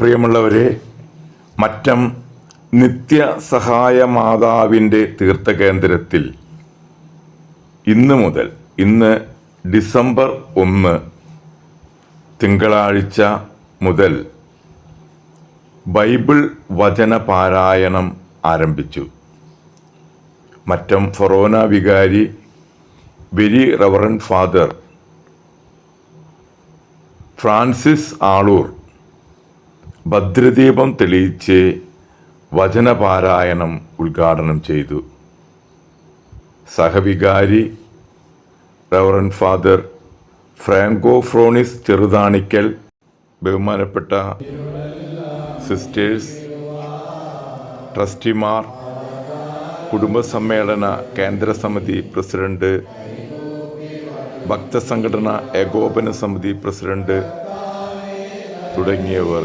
പ്രിയമുള്ളവരെ മറ്റം നിത്യസഹായ മാതാവിന്റെ തീർത്ഥകേന്ദ്രത്തിൽ ഇന്ന് മുതൽ ഇന്ന് ഡിസംബർ ഒന്ന് തിങ്കളാഴ്ച മുതൽ ബൈബിൾ വചന പാരായണം ആരംഭിച്ചു. മറ്റം ഫൊറോന വികാരി very reverend father Francis Aloor ഭദ്രദീപം തെളിയിച്ച് വചനപാരായണം ഉദ്ഘാടനം ചെയ്തു. സഹവികാരി റവറൻ ഫാദർ ഫ്രാങ്കോ ഫ്രോണിസ് ചെറുതാണിക്കൽ ബഹുമാനപ്പെട്ട സിസ്റ്റേഴ്സ് ട്രസ്റ്റിമാർ കുടുംബസമ്മേളന കേന്ദ്ര സമിതി പ്രസിഡന്റ് ഭക്തസംഘടന ഏകോപന സമിതി പ്രസിഡന്റ് തുടങ്ങിയവർ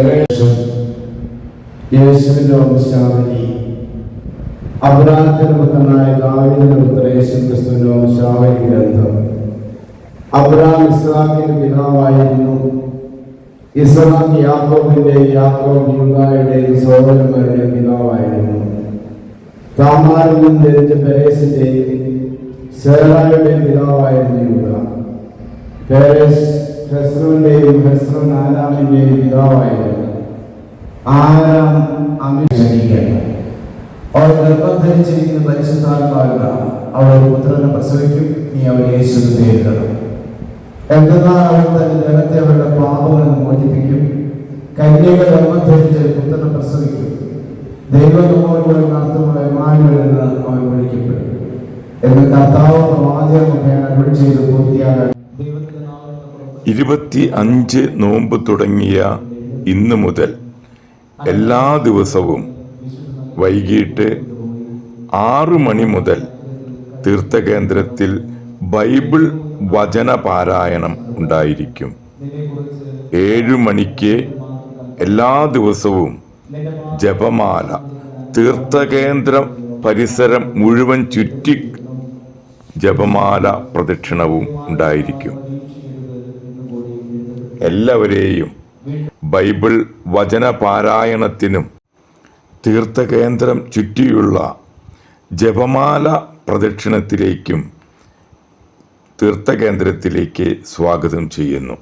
സുവിശേഷങ്ങൾ യേശുവിന്റെ വംശാവലി. അബ്രാഹത്തിന്റെ പുത്രനായ ദാവീദിന്റെ പുത്ര യേശു ക്രിസ്തുവിന്റെ വംശാവലി ഗ്രന്ഥം. അബ്രാം ഇസ്ലാമിന്റെ പിതാവായിരുന്നു. ഇസ്ലാം യാക്കോബിന്റെ യാക്കോബ് യുഗായുടെയും സഹോദരന്മാരുടെയും പിതാവായിരുന്നു. താമാരിൽ നിന്ന് ജനിച്ച പെരേസിന്റെയും സേറായുടെ പിതാവായിരുന്നു യുഗ പെരേസ് ഹെസ്രോന്റെയും ഹെസ്രോൻ ആരാമിന്റെയും പിതാവായിരുന്നു. ആരാം അമിഷണിക്കണം അവൾ ഗർഭം ധരിച്ചിരിക്കുന്ന അവൾ പുത്രനെ പ്രസവിക്കും. നീ അവൻ യേശു നേരിടണം എന്തെന്നാൽ തന്റെ ജനത്തെ അവരുടെ മോചിപ്പിക്കും. കന്യക ഗർഭം ധരിച്ച് പുത്രനെ പ്രസവിക്കും. ദൈവത്തോടുകൂടെ നടത്തുമ്പോൾ എമാനുവൽ അവൻ വിളിക്കപ്പെടും. എന്ന് കർത്താവ് പ്രവാചക മുഖേന അരുളി ചെയ്ത് പൂർത്തിയാകാൻ ഇരുപത്തി അഞ്ച് നോമ്പ് തുടങ്ങിയ ഇന്ന് മുതൽ എല്ലാ ദിവസവും വൈകിട്ട് ആറു മണി മുതൽ തീർത്ഥകേന്ദ്രത്തിൽ ബൈബിൾ വചന പാരായണം ഉണ്ടായിരിക്കും. ഏഴു മണിക്ക് എല്ലാ ദിവസവും ജപമാല തീർത്ഥകേന്ദ്രം പരിസരം മുഴുവൻ ചുറ്റി ജപമാല പ്രദക്ഷിണവും ഉണ്ടായിരിക്കും. എല്ലാവരെയും ബൈബിൾ വചന പാരായണത്തിനും തീർത്ഥകേന്ദ്രം ചുറ്റിയുള്ള ജപമാല പ്രദക്ഷിണത്തിലേക്കും തീർത്ഥകേന്ദ്രത്തിലേക്ക് സ്വാഗതം ചെയ്യുന്നു.